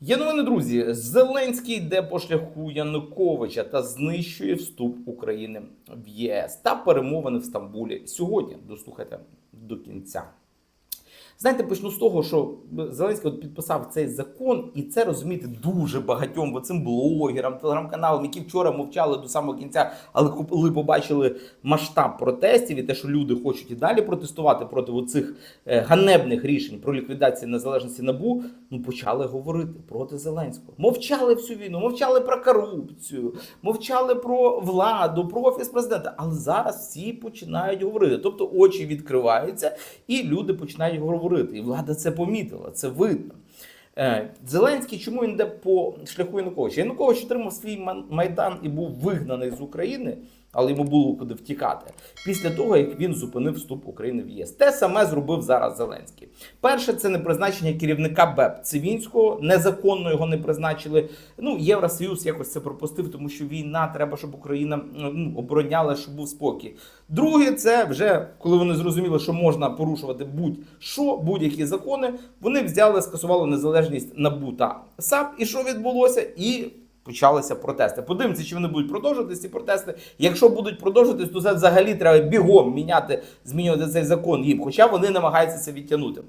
Є новини, друзі. Зеленський йде по шляху Януковича та знищує вступ України в ЄС та перемовини в Стамбулі сьогодні. Дослухайте до кінця. Знаєте, почну з того, що Зеленський от підписав цей закон, і це розумієте дуже багатьом цим блогерам, телеграм-каналам, які вчора мовчали до самого кінця, але коли побачили масштаб протестів і те, що люди хочуть і далі протестувати проти оцих е, ганебних рішень про ліквідацію незалежності набу, ну почали говорити проти Зеленського. Мовчали всю війну, мовчали про корупцію, мовчали про владу, про офіс президента. Але зараз всі починають говорити. Тобто очі відкриваються, і люди починають говорити. І влада це помітила, це видно. Е, Зеленський, чому він йде по шляху Януковича? Янукович отримав свій майдан і був вигнаний з України, але йому було куди втікати. Pісля того, як він зупинив вступ України в ЄС. Те саме зробив зараз Зеленський. Перше, це не призначення керівника БЕП Цивінського. Незаконно його не призначили. Ну, Євросоюз якось це пропустив, тому що війна треба, щоб Україна ну, обороняла, щоб був спокій. Друге, це вже коли вони зрозуміли, що можна порушувати будь-що, будь-які закони. Вони взяли, скасували незалежність НАБУ та САП. І що відбулося? І почалися протести. Подивимося, чи вони будуть продовжуватися ці протести. Якщо будуть продовжуватись, то це взагалі треба бігом міняти, змінювати цей закон їм. Хоча вони намагаються це відтягнути.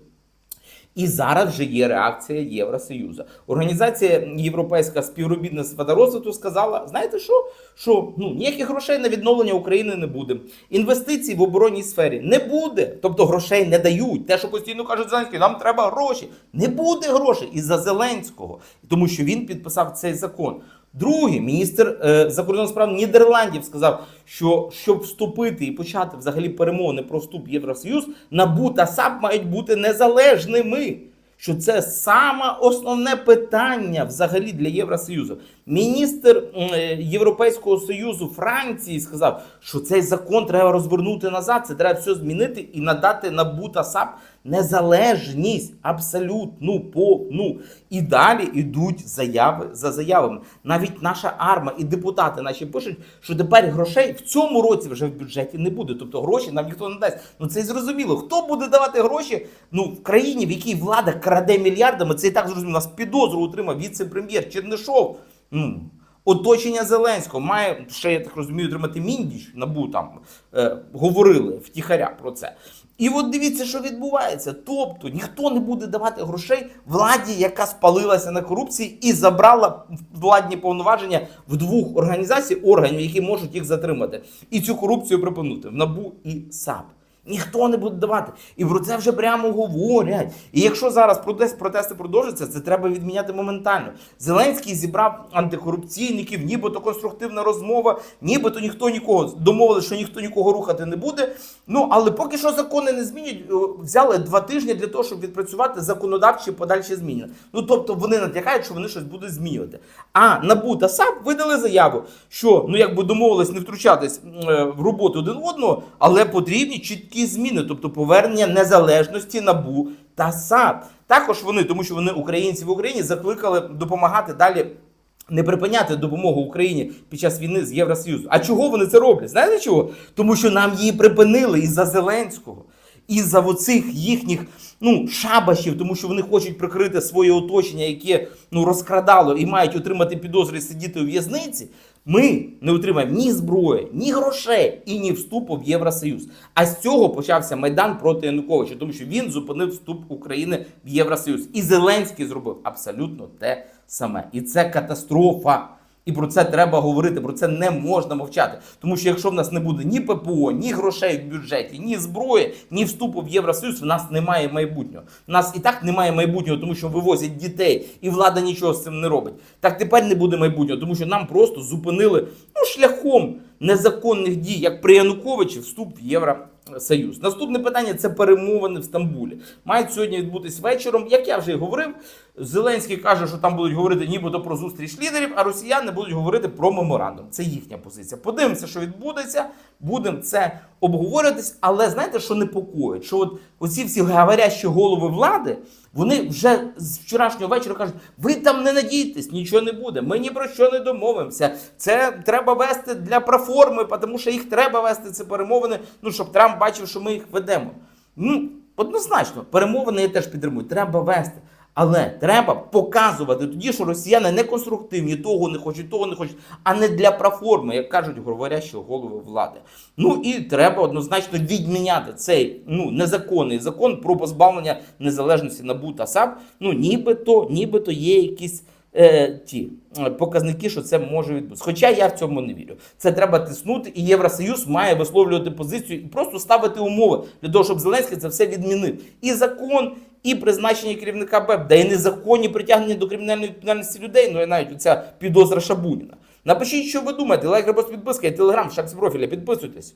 І зараз вже є реакція Євросоюзу. Організація Європейська співробітництва та розвитку сказала: знаєте що? Що ну ніяких грошей на відновлення України не буде. Інвестицій в оборонній сфері не буде. Тобто грошей не дають. Те, що постійно кажуть Зеленський, нам треба гроші. Не буде грошей із-за Зеленського, тому що він підписав цей закон. Другий міністр е, закордонних справ Нідерландів сказав, що щоб вступити і почати взагалі перемовини про вступ в Євросоюз, НАБУ та САП мають бути незалежними. Що це саме основне питання взагалі для Євросоюзу. Міністр е, Європейського союзу Франції сказав, що цей закон треба розвернути назад. Це треба все змінити і надати НАБУ та САП незалежність абсолютну повну. І далі йдуть заяви за заявами. Навіть наша арма і депутати наші пишуть, що тепер грошей в цьому році вже в бюджеті не буде. Тобто гроші нам ніхто не дасть. Ну це зрозуміло. Хто буде давати гроші? Ну в країні, в якій влада краде мільярдами, це і так зрозуміло. Нас підозру отримав віце-прем'єр Чернишов. Ну, Оточення Зеленського має ще, я так розумію, отримати міндіч, набу там е, говорили втіхаря про це. І от дивіться, що відбувається. Тобто ніхто не буде давати грошей владі, яка спалилася на корупції і забрала владні повноваження в двох організацій, органів, які можуть їх затримати, і цю корупцію припинути в НАБУ і САП. Ніхто не буде давати. І про це вже прямо говорять. І якщо зараз протести продовжаться, це треба відміняти моментально. Зеленський зібрав антикорупційників, нібито конструктивна розмова, нібито ніхто нікого домовили, що ніхто нікого рухати не буде. Ну але поки що закони не змінять, взяли два тижні для того, щоб відпрацювати законодавчі подальші зміни. Ну тобто вони натякають, що вони щось будуть змінювати. А НАБУ та САП видали заяву, що ну якби домовились не втручатись е, в роботу один одного, але потрібні чіткі зміни, тобто повернення незалежності НАБУ та САП. Також вони, тому що вони українці в Україні, закликали допомагати далі. Не припиняти допомогу Україні під час війни з Євросоюзу. А чого вони це роблять? Знаєте чого? Тому що нам її припинили із-за Зеленського, із-за оцих їхніх ну, шабашів, тому що вони хочуть прикрити своє оточення, яке ну, розкрадало і мають отримати підозри сидіти у в'язниці. Ми не отримаємо ні зброї, ні грошей і ні вступу в Євросоюз. А з цього почався майдан проти Януковича, тому що він зупинив вступ України в Євросоюз. І Зеленський зробив абсолютно те саме. І це катастрофа. І про це треба говорити, про це не можна мовчати. Тому що якщо в нас не буде ні ППО, ні грошей в бюджеті, ні зброї, ні вступу в Євросоюз, в нас немає майбутнього. В нас і так немає майбутнього, тому що вивозять дітей, і влада нічого з цим не робить. Так тепер не буде майбутнього, тому що нам просто зупинили ну, шляхом незаконних дій, як при Януковичі, вступ в Євросоюз. Наступне питання це перемовини в Стамбулі. Мають сьогодні відбутись вечором. Як я вже говорив, Зеленський каже, що там будуть говорити нібито про зустріч лідерів, а росіяни будуть говорити про меморандум. Це їхня позиція. Подивимося, що відбудеться. Будемо це обговорюватись. Але знаєте, що непокоїть? Що от оці всі говорящі голови влади, вони вже з вчорашнього вечора кажуть: ви там не надійтесь, нічого не буде. Ми ні про що не домовимося. Це треба вести для проформи, тому що їх треба вести ці перемовини. Ну щоб Трамп бачив, що ми їх ведемо. Ну Однозначно, перемовини я теж підтримую. Треба вести. Але треба показувати тоді, що росіяни не конструктивні, того не хочуть, того не хочуть, а не для проформи, як кажуть говорящі голови влади. Ну і треба однозначно відміняти цей ну незаконний закон про позбавлення незалежності НАБУ та САП. Ну нібито, нібито є якісь. Е, ті е, показники, що це може відбутися. Хоча я в цьому не вірю. Це треба тиснути, і Євросоюз має висловлювати позицію і просто ставити умови для того, щоб Зеленський це все відмінив. І закон, і призначення керівника БЕП, да і незаконні притягнення до кримінальної відповідальності людей. Ну і навіть оця підозра Шабуніна. Напишіть, що ви думаєте. Лайк, репост, підписка і телеграм, шаг профіля. Підписуйтесь.